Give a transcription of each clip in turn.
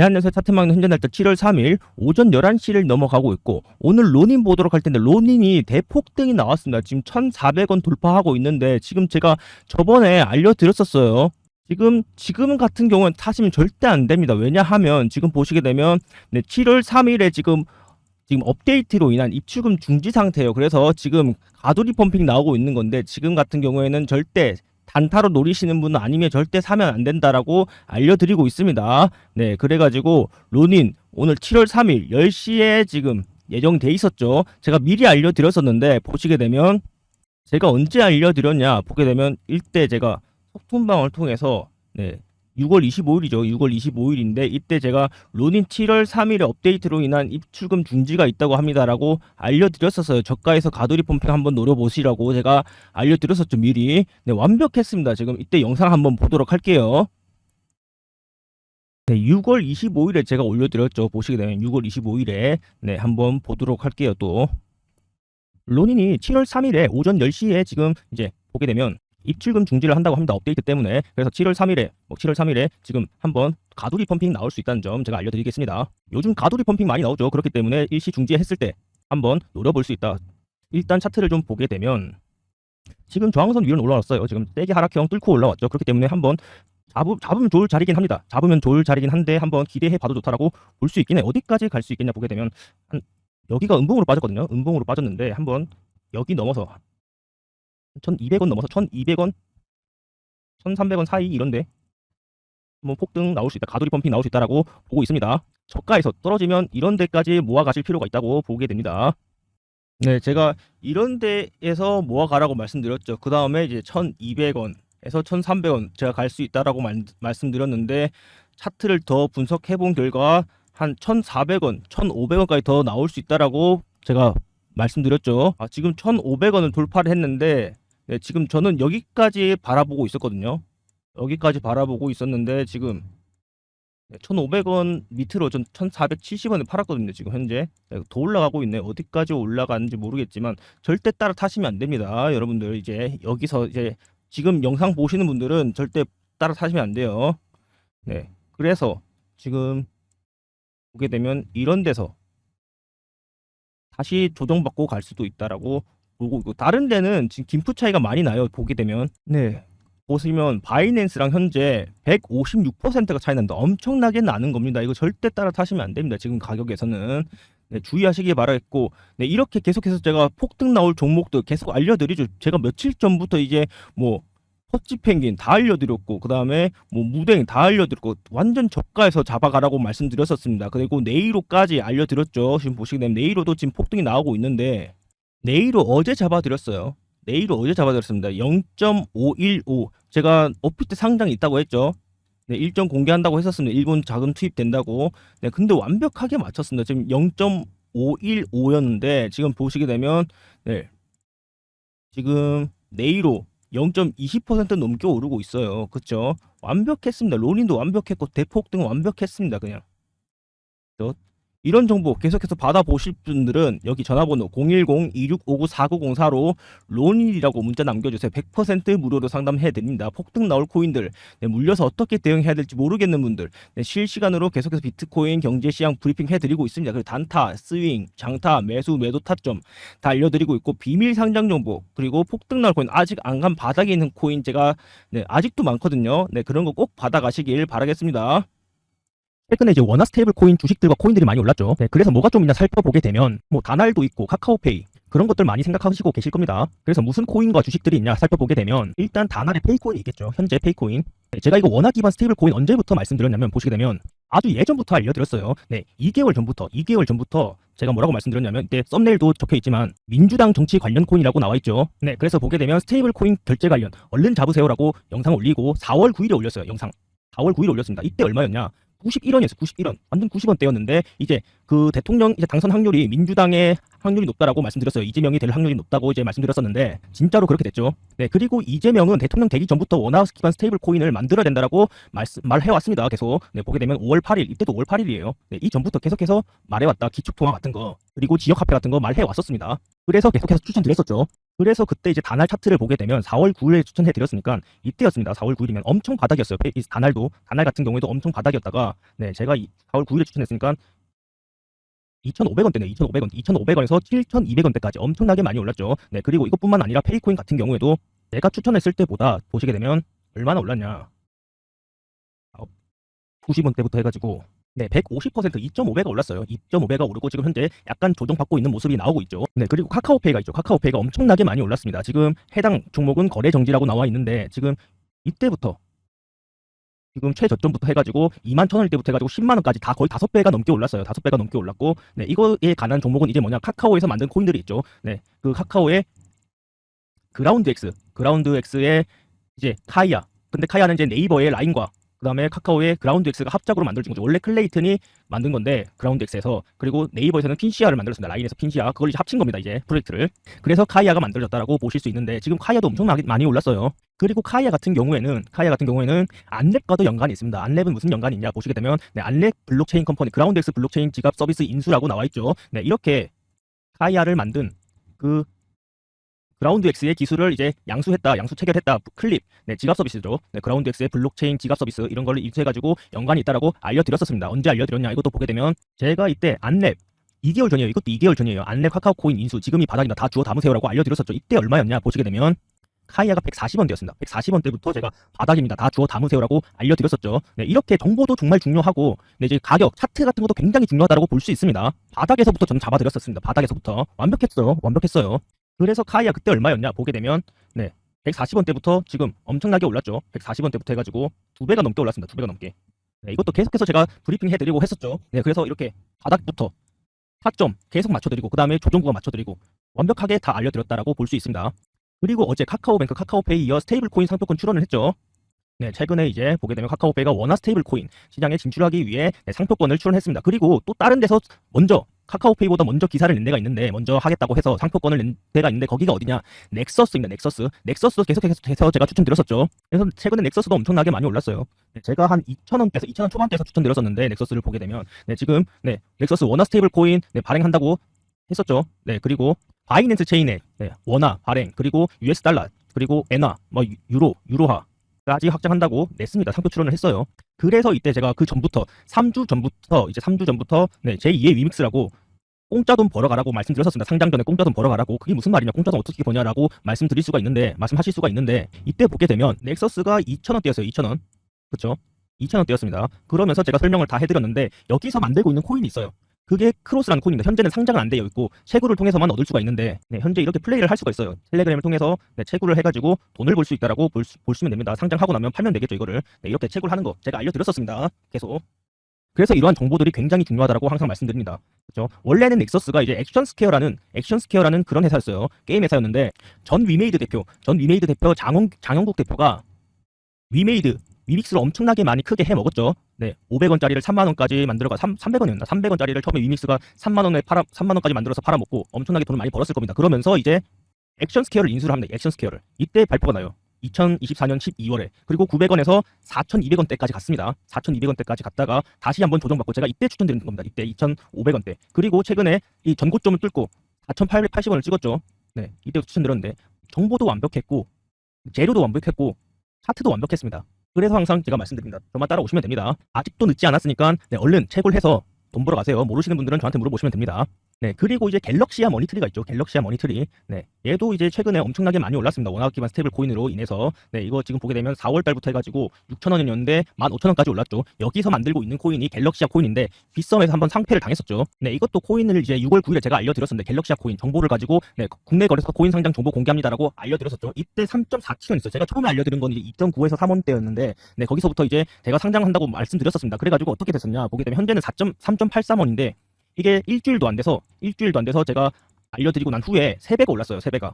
대한연세 차트망 현재 날짜 7월 3일 오전 11시를 넘어가고 있고 오늘 로닌 보도록 할 텐데 로닌이 대폭등이 나왔습니다. 지금 1,400원 돌파하고 있는데 지금 제가 저번에 알려드렸었어요. 지금 지금 같은 경우는 타시면 절대 안 됩니다. 왜냐하면 지금 보시게 되면 네, 7월 3일에 지금 지금 업데이트로 인한 입출금 중지 상태예요. 그래서 지금 가두리 펌핑 나오고 있는 건데 지금 같은 경우에는 절대 단타로 노리시는 분은 아니면 절대 사면 안 된다라고 알려드리고 있습니다. 네, 그래가지고 로닌 오늘 7월 3일 10시에 지금 예정돼 있었죠. 제가 미리 알려드렸었는데 보시게 되면 제가 언제 알려드렸냐 보게 되면 일대 제가 속톤방을 통해서 네 6월 25일이죠. 6월 25일인데 이때 제가 로닌 7월 3일에 업데이트로 인한 입출금 중지가 있다고 합니다라고 알려드렸었어요. 저가에서 가돌이 펌핑 한번 노려보시라고 제가 알려드렸었죠 미리. 네 완벽했습니다. 지금 이때 영상 한번 보도록 할게요. 네 6월 25일에 제가 올려드렸죠. 보시게 되면 6월 25일에 네 한번 보도록 할게요 또. 로닌이 7월 3일에 오전 10시에 지금 이제 보게 되면 입출금 중지를 한다고 합니다. 업데이트 때문에. 그래서 7월 3일에 뭐 7월 3일에 지금 한번 가두리 펌핑 나올 수 있다는 점 제가 알려드리겠습니다. 요즘 가두리 펌핑 많이 나오죠. 그렇기 때문에 일시 중지했을 때 한번 노려볼 수 있다. 일단 차트를 좀 보게 되면 지금 저항선 위로 올라왔어요. 지금 세게 하락형 뚫고 올라왔죠. 그렇기 때문에 한번 잡으, 잡으면 좋을 자리긴 합니다. 잡으면 좋을 자리긴 한데 한번 기대해 봐도 좋다라고 볼 수 있긴 해. 어디까지 갈 수 있겠냐 보게 되면 한 여기가 음봉으로 빠졌거든요. 음봉으로 빠졌는데 한번 여기 넘어서 1200원 넘어서 1200원? 1300원 사이 이런데 뭐 폭등 나올 수 있다. 가두리 펌핑 나올 수 있다라고 보고 있습니다. 저가에서 떨어지면 이런 데까지 모아 가실 필요가 있다고 보게 됩니다. 네 제가 이런 데에서 모아 가라고 말씀드렸죠. 그 다음에 이제 1200원 에서 1300원 제가 갈 수 있다라고 말, 말씀드렸는데 차트를 더 분석해 본 결과 한 1400원 1500원까지 더 나올 수 있다라고 제가 말씀드렸죠. 아, 지금 1,500원을 돌파를 했는데 네, 지금 저는 여기까지 바라보고 있었거든요. 여기까지 바라보고 있었는데 지금 1,500원 밑으로 전 1,470원에 팔았거든요. 지금 현재 네, 더 올라가고 있네. 어디까지 올라가는지 모르겠지만 절대 따라 타시면 안 됩니다. 여러분들 이제 여기서 이제 지금 영상 보시는 분들은 절대 따라 타시면 안 돼요. 네, 그래서 지금 보게 되면 이런 데서 다시 조정받고 갈 수도 있다라고 보고 있고 다른 데는 지금 김프 차이가 많이 나요 보게 되면. 네. 보시면 바이낸스랑 현재 156%가 차이 난다. 엄청나게 나는 겁니다. 이거 절대 따라 타시면 안 됩니다 지금 가격에서는. 네, 주의하시기 바라겠고. 네 이렇게 계속해서 제가 폭등 나올 종목들 계속 알려드리죠. 제가 며칠 전부터 이제 뭐 퍼치 펭귄 다 알려드렸고 그 다음에 뭐 무댕 다 알려드렸고 완전 저가에서 잡아가라고 말씀드렸었습니다. 그리고 네이로까지 알려드렸죠. 지금 보시게 되면 네이로도 지금 폭등이 나오고 있는데 네이로 어제 잡아드렸어요. 네이로 어제 잡아드렸습니다. 0.515 제가 오피트 상장이 있다고 했죠. 네, 일정 공개한다고 했었습니다. 일본 자금 투입된다고. 네, 근데 완벽하게 맞췄습니다. 지금 0.515였는데 지금 보시게 되면 네, 지금 네이로 0.20% 넘게 오르고 있어요. 그쵸? 완벽했습니다. 로닌도 완벽했고 대폭등은 완벽했습니다. 그냥. 저 이런 정보 계속해서 받아보실 분들은 여기 전화번호 010-2659-4904로 론이라고 문자 남겨주세요. 100% 무료로 상담해드립니다. 폭등 나올 코인들 네, 물려서 어떻게 대응해야 될지 모르겠는 분들 네, 실시간으로 계속해서 비트코인 경제시장 브리핑 해드리고 있습니다. 그리고 단타, 스윙, 장타, 매수, 매도 타점 다 알려드리고 있고 비밀 상장 정보 그리고 폭등 나올 코인 아직 안 간 바닥에 있는 코인 제가 네, 아직도 많거든요. 네, 그런 거 꼭 받아가시길 바라겠습니다. 최근에 이제 원화 스테이블 코인 주식들과 코인들이 많이 올랐죠. 네, 그래서 뭐가 좀 있나 살펴보게 되면 뭐 다날도 있고 카카오페이 그런 것들 많이 생각하시고 계실 겁니다. 그래서 무슨 코인과 주식들이 있냐 살펴보게 되면 일단 다날의 페이코인이 있겠죠. 현재 페이코인. 네, 제가 이거 원화 기반 스테이블 코인 언제부터 말씀드렸냐면 보시게 되면 아주 예전부터 알려드렸어요. 네, 2개월 전부터 2개월 전부터 제가 뭐라고 말씀드렸냐면 이때 썸네일도 적혀 있지만 민주당 정치 관련 코인이라고 나와 있죠. 네, 그래서 보게 되면 스테이블 코인 결제 관련 얼른 잡으세요라고 영상 올리고 4월 9일에 올렸어요. 영상. 4월 9일에 올렸습니다. 이때 얼마였냐? 91원이었어. 91원. 완전 90원대였는데 이제 그 대통령 이제 당선 확률이 민주당의 확률이 높다라고 말씀드렸어요. 이재명이 될 확률이 높다고 이제 말씀드렸었는데 진짜로 그렇게 됐죠. 네. 그리고 이재명은 대통령 되기 전부터 원화 기반 스테이블 코인을 만들어야 된다라고 말씀 말해 왔습니다. 계속. 네, 보게 되면 5월 8일 이때도 5월 8일이에요. 네, 이 전부터 계속해서 말해 왔다. 기축 통화 같은 거 그리고 지역 화폐 같은 거 말해 왔었습니다. 그래서 계속해서 추천드렸었죠. 그래서 그때 이제 단알 차트를 보게 되면 4월 9일에 추천해 드렸으니까 이때였습니다. 4월 9일이면 엄청 바닥이었어요. 페- 이 단알도 단알 같은 경우에도 엄청 바닥이었다가 네 제가 이 4월 9일에 추천했으니까 2,500원대네. 2,500원. 2,500원에서 7,200원대까지 엄청나게 많이 올랐죠. 네, 그리고 이것뿐만 아니라 페이코인 같은 경우에도 제가 추천했을 때보다 보시게 되면 얼마나 올랐냐. 90원대부터 해가지고 네, 150% 2.5배가 올랐어요. 2.5배가 오르고 지금 현재 약간 조정받고 있는 모습이 나오고 있죠. 네, 그리고 카카오페이가 있죠. 카카오페이가 엄청나게 많이 올랐습니다. 지금 해당 종목은 거래 정지라고 나와 있는데 지금 이때부터 지금 최저점부터 해가지고 2만 천 원대부터 해가지고 10만 원까지 다 거의 다섯 배가 넘게 올랐어요. 다섯 배가 넘게 올랐고, 네 이거에 관한 종목은 이제 뭐냐 카카오에서 만든 코인들이 있죠. 네, 그 카카오의 그라운드 X, 그라운드 X의 이제 카이아. 근데 카이아는 이제 네이버의 라인과 그 다음에 카카오의 그라운드 X가 합작으로 만들어진 거죠. 원래 클레이튼이 만든 건데 그라운드 X에서 그리고 네이버에서는 핀시아를 만들었습니다. 라인에서 핀시아 그걸 이제 합친 겁니다. 이제 프로젝트를. 그래서 카이아가 만들어졌다라고 보실 수 있는데 지금 카이아도 엄청나게 많이 올랐어요. 그리고 카이아 같은 경우에는 카이아 같은 경우에는 안랩과도 연관이 있습니다. 안랩은 무슨 연관이 있냐 보시게 되면 네, 안랩 블록체인 컴퍼니 그라운드 X 블록체인 지갑 서비스 인수라고 나와 있죠. 네, 이렇게 카이아를 만든 그 그라운드 X의 기술을 이제 양수했다, 양수 체결했다, 클립, 네, 지갑 서비스죠. 네, 그라운드 X의 블록체인 지갑 서비스 이런 걸 인수해가지고 연관이 있다라고 알려드렸었습니다. 언제 알려드렸냐? 이것도 보게 되면 제가 이때 안랩 2개월 전이에요. 이것도 2개월 전이에요. 안랩 카카오 코인 인수 지금이 바닥이다. 다 주워 담으세요라고 알려드렸었죠. 이때 얼마였냐? 보시게 되면 카이아가 140원대였습니다. 140원 대부터 제가 바닥입니다. 다 주워 담으세요라고 알려드렸었죠. 네, 이렇게 정보도 정말 중요하고, 네, 이제 가격, 차트 같은 것도 굉장히 중요하다고 볼 수 있습니다. 바닥에서부터 저는 잡아드렸었습니다. 바닥에서부터 완벽했어요. 완벽했어요. 그래서 카이아 그때 얼마였냐 보게 되면, 네, 140원 대부터 지금 엄청나게 올랐죠. 140원 대부터 해가지고 두 배가 넘게 올랐습니다. 두 배가 넘게. 네, 이것도 계속해서 제가 브리핑 해드리고 했었죠. 네, 그래서 이렇게 바닥부터 타점 계속 맞춰드리고 그 다음에 조정구가 맞춰드리고 완벽하게 다 알려드렸다라고 볼 수 있습니다. 그리고 어제 카카오뱅크 카카오페이 이어 스테이블 코인 상표권 출원을 했죠. 네, 최근에 이제 보게 되면 카카오페이가 원화 스테이블 코인 시장에 진출하기 위해 네, 상표권을 출원했습니다. 그리고 또 다른 데서 먼저 카카오페이보다 먼저 기사를 낸 데가 있는데 먼저 하겠다고 해서 상표권을 낸 데가 있는데 거기가 어디냐? 넥서스입니다. 넥서스. 넥서스 계속해서 제가 추천드렸었죠. 그래서 최근에 넥서스도 엄청나게 많이 올랐어요. 네, 제가 한 2,000원대에서 2,000원 초반대에서 추천드렸었는데 넥서스를 보게 되면 네, 지금 네, 넥서스 원화 스테이블 코인 네, 발행한다고 했었죠. 네, 그리고 바이낸스 체인에 네, 원화 발행 그리고 US 달러 그리고 엔화 뭐 유- 유로 유로화 까지 확장한다고 냈습니다. 상표 출원을 했어요. 그래서 이때 제가 그 전부터 3주 전부터 이제 3주 전부터 네, 제2의 위믹스라고 공짜 돈 벌어가라고 말씀드렸었습니다. 상장 전에 공짜 돈 벌어가라고 그게 무슨 말이냐 공짜 돈 어떻게 버냐라고 말씀드릴 수가 있는데 말씀하실 수가 있는데 이때 보게 되면 넥서스가 2,000원대였어요. 2,000원 그렇죠? 2,000원대였습니다. 그러면서 제가 설명을 다 해드렸는데 여기서 만들고 있는 코인이 있어요. 그게 크로스라는 코인입니다. 현재는 상장은 안 되어 있고 채굴을 통해서만 얻을 수가 있는데 네, 현재 이렇게 플레이를 할 수가 있어요. 텔레그램을 통해서 네, 채굴을 해가지고 돈을 벌 수 있다라고 볼 수, 보시면 됩니다. 상장하고 나면 팔면 되겠죠 이거를 네, 이렇게 채굴하는 거 제가 알려드렸었습니다. 계속. 그래서 이러한 정보들이 굉장히 중요하다라고 항상 말씀드립니다. 그렇죠? 원래는 넥서스가 이제 액션 스퀘어라는 액션 스퀘어라는 그런 회사였어요. 게임 회사였는데 전 위메이드 대표, 전 위메이드 대표 장원 장영국 대표가 위메이드 위믹스를 엄청나게 많이 크게 해 먹었죠. 네, 500원짜리를 3만 원까지 만들어가 3 300원이었나? 300원짜리를 처음에 위믹스가 3만 원에 팔아 3만 원까지 만들어서 팔아 먹고 엄청나게 돈을 많이 벌었을 겁니다. 그러면서 이제 액션 스퀘어를 인수를 합니다. 액션 스퀘어를. 이때 발표가 나요. 2024년 12월에 그리고 900원에서 4,200원대까지 갔습니다. 4,200원대까지 갔다가 다시 한번 조정받고 제가 이때 추천드린 겁니다. 이때 2,500원대. 그리고 최근에 이 전고점을 뚫고 4,880원을 찍었죠. 네, 이때 추천드렸는데 정보도 완벽했고 재료도 완벽했고 차트도 완벽했습니다. 그래서 항상 제가 말씀드립니다. 저만 따라오시면 됩니다. 아직도 늦지 않았으니까 네, 얼른 채굴해서 돈 벌어 가세요. 모르시는 분들은 저한테 물어보시면 됩니다. 네, 그리고 이제 갤럭시아 머니트리가 있죠. 갤럭시아 머니트리. 네, 얘도 이제 최근에 엄청나게 많이 올랐습니다. 원화 기반 스테이블 코인으로 인해서. 네, 이거 지금 보게 되면 4월 달부터 해가지고 6,000원이었는데 15,000원까지 올랐죠. 여기서 만들고 있는 코인이 갤럭시아 코인인데 빗썸에서 한번 상패를 당했었죠. 네, 이것도 코인을 이제 6월 9일에 제가 알려드렸었는데 갤럭시아 코인 정보를 가지고 네, 국내 거래소 코인 상장 정보 공개합니다라고 알려드렸었죠. 이때 3.4원 있어요. 제가 처음에 알려드린 건 이제 2.9에서 3원대였는데 네, 거기서부터 이제 제가 상장한다고 말씀드렸었습니다. 그래가지고 어떻게 됐었냐 보게 되면 현재는 4.3.83원인데 이게 일주일도 안 돼서 일주일도 안 돼서 제가 알려드리고 난 후에 3배가 올랐어요. 3배가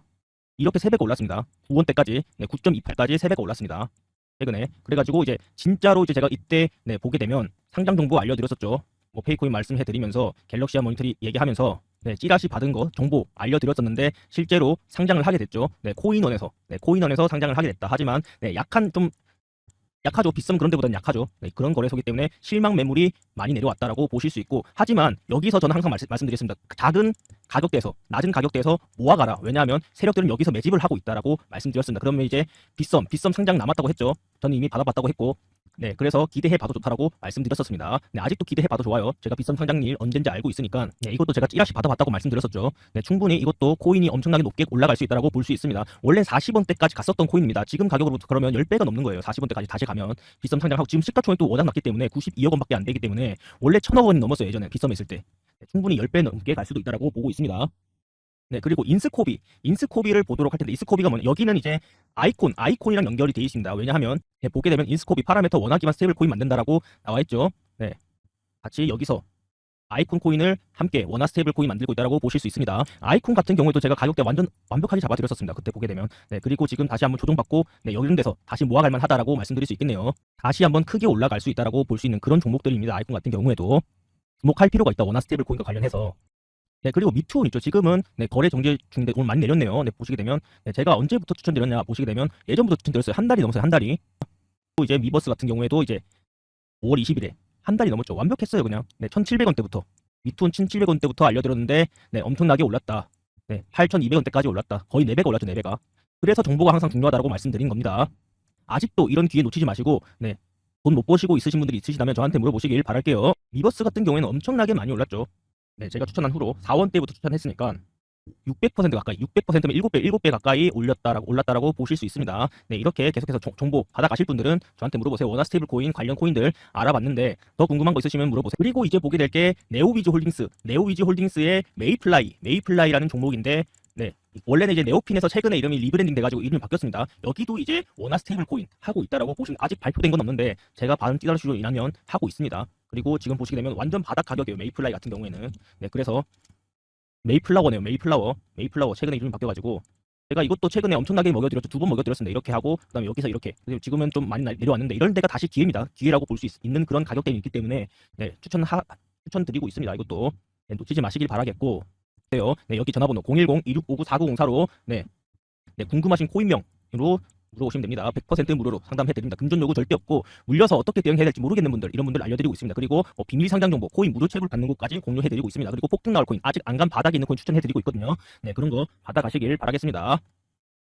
이렇게 3배가 올랐습니다. 9원 때까지 네, 9.28까지 3배가 올랐습니다. 최근에 그래가지고 이제 진짜로 이제 제가 이때 네, 보게 되면 상장 정보 알려드렸었죠. 뭐 페이코인 말씀해드리면서 갤럭시아 모니터리 얘기하면서 네, 찌라시 받은 거 정보 알려드렸었는데 실제로 상장을 하게 됐죠. 네, 코인원에서 네, 코인원에서 상장을 하게 됐다. 하지만 네, 약한 좀 약하죠. 비썸 그런 데보다는 약하죠. 네, 그런 거래소기 때문에 실망 매물이 많이 내려왔다라고 보실 수 있고 하지만 여기서 저는 항상 말씀, 말씀드렸습니다. 작은 가격대에서 낮은 가격대에서 모아가라. 왜냐하면 세력들은 여기서 매집을 하고 있다라고 말씀드렸습니다. 그러면 이제 빗썸, 빗썸 상장 남았다고 했죠. 저는 이미 받아봤다고 했고 네, 그래서 기대해 봐도 좋다라고 말씀드렸었습니다. 네, 아직도 기대해 봐도 좋아요. 제가 비썸 상장일 언젠지 알고 있으니까 네, 이것도 제가 찌라시 받아봤다고 말씀드렸었죠. 네, 충분히 이것도 코인이 엄청나게 높게 올라갈 수 있다라고 볼 수 있습니다. 원래 40원대까지 갔었던 코인입니다. 지금 가격으로 그러면 10배가 넘는 거예요. 40원대까지 다시 가면 비썸 상장하고 지금 시가총액도 워낙 낮기 때문에 92억 원밖에 안 되기 때문에 원래 1000억 원이 넘었어요. 예전에 비썸 했을 때. 네, 충분히 10배 넘게 갈 수도 있다라고 보고 있습니다. 네, 그리고 인스코비. 인스코비를 보도록 할 텐데, 인스코비가 뭐냐. 여기는 이제 아이콘, 아이콘이랑 연결이 되어 있습니다. 왜냐하면, 네, 보게 되면 인스코비 파라메터 원화 기반 스테이블 코인 만든다라고 나와 있죠. 네. 같이 여기서 아이콘 코인을 함께 원화 스테이블 코인 만들고 있다라고 보실 수 있습니다. 아이콘 같은 경우에도 제가 가격대 완전 완벽하게 잡아드렸었습니다. 그때 보게 되면. 네, 그리고 지금 다시 한번 조정받고, 네, 이런 데서 다시 모아갈 만 하다라고 말씀드릴 수 있겠네요. 다시 한번 크게 올라갈 수 있다라고 볼 수 있는 그런 종목들입니다. 아이콘 같은 경우에도. 주목할 필요가 있다. 원화 스테이블 코인과 관련해서. 네, 그리고 미투온 있죠. 지금은 네, 거래 정지 중인데 오늘 많이 내렸네요. 네, 보시게 되면 네, 제가 언제부터 추천드렸냐 보시게 되면 예전부터 추천드렸어요. 한 달이 넘었어요. 한 달이. 또 이제 미버스 같은 경우에도 이제 5월 20일에 한 달이 넘었죠. 완벽했어요, 그냥. 네, 1,700원대부터. 미투온 1,700원대부터 알려드렸는데 네, 엄청나게 올랐다. 네, 8,200원대까지 올랐다. 거의 4배가 올랐죠, 4배가. 그래서 정보가 항상 중요하다고 말씀드린 겁니다. 아직도 이런 기회 놓치지 마시고 네, 돈 못 버시고 있으신 분들이 있으시다면 저한테 물어보시길 바랄게요. 미버스 같은 경우에는 엄청나게 많이 올랐죠. 네, 제가 추천한 후로 4원 때부터 추천했으니까 600% 가까이, 600%면 7배, 7배 가까이 올렸다라고 올랐다라고 보실 수 있습니다. 네, 이렇게 계속해서 정- 정보 받아가실 분들은 저한테 물어보세요. 원화 스테이블 코인 관련 코인들 알아봤는데 더 궁금한 거 있으시면 물어보세요. 그리고 이제 보게 될 게 네오위즈 홀딩스, 네오위즈 홀딩스의 메이플라이, 메이플라이라는 종목인데 네, 원래는 이제 네오핀에서 최근에 이름이 리브랜딩 돼가지고 이름이 바뀌었습니다. 여기도 이제 원화 스테이블 코인 하고 있다라고 보시면 아직 발표된 건 없는데 제가 받은 찌라시로 인하면 하고 있습니다. 그리고 지금 보시게 되면 완전 바닥 가격이에요. 메이플라이 같은 경우에는. 네, 그래서 메이플라워네요. 메이플라워. 메이플라워 최근에 이름이 바뀌어가지고 제가 이것도 최근에 엄청나게 먹여드렸죠. 두 번 먹여드렸습니다. 이렇게 하고 그다음에 여기서 이렇게. 지금은 좀 많이 나- 내려왔는데 이런 데가 다시 기회입니다. 기회라고 볼 수 있는 그런 가격대이 있기 때문에 네, 추천하 추천드리고 있습니다. 이것도 네, 놓치지 마시길 바라겠고. 요 네, 여기 전화번호 010-2659-4904로 네, 네, 궁금하신 코인명으로 물어보시면 됩니다. 100% 무료로 상담해 드립니다. 금전 요구 절대 없고 물려서 어떻게 대응해야 될지 모르겠는 분들 이런 분들 알려드리고 있습니다. 그리고 뭐 비밀 상장 정보, 코인 무료 채굴 받는 곳까지 공유해 드리고 있습니다. 그리고 폭등 나올 코인 아직 안 간 바닥에 있는 코인 추천해 드리고 있거든요. 네 그런 거 받아가시길 바라겠습니다.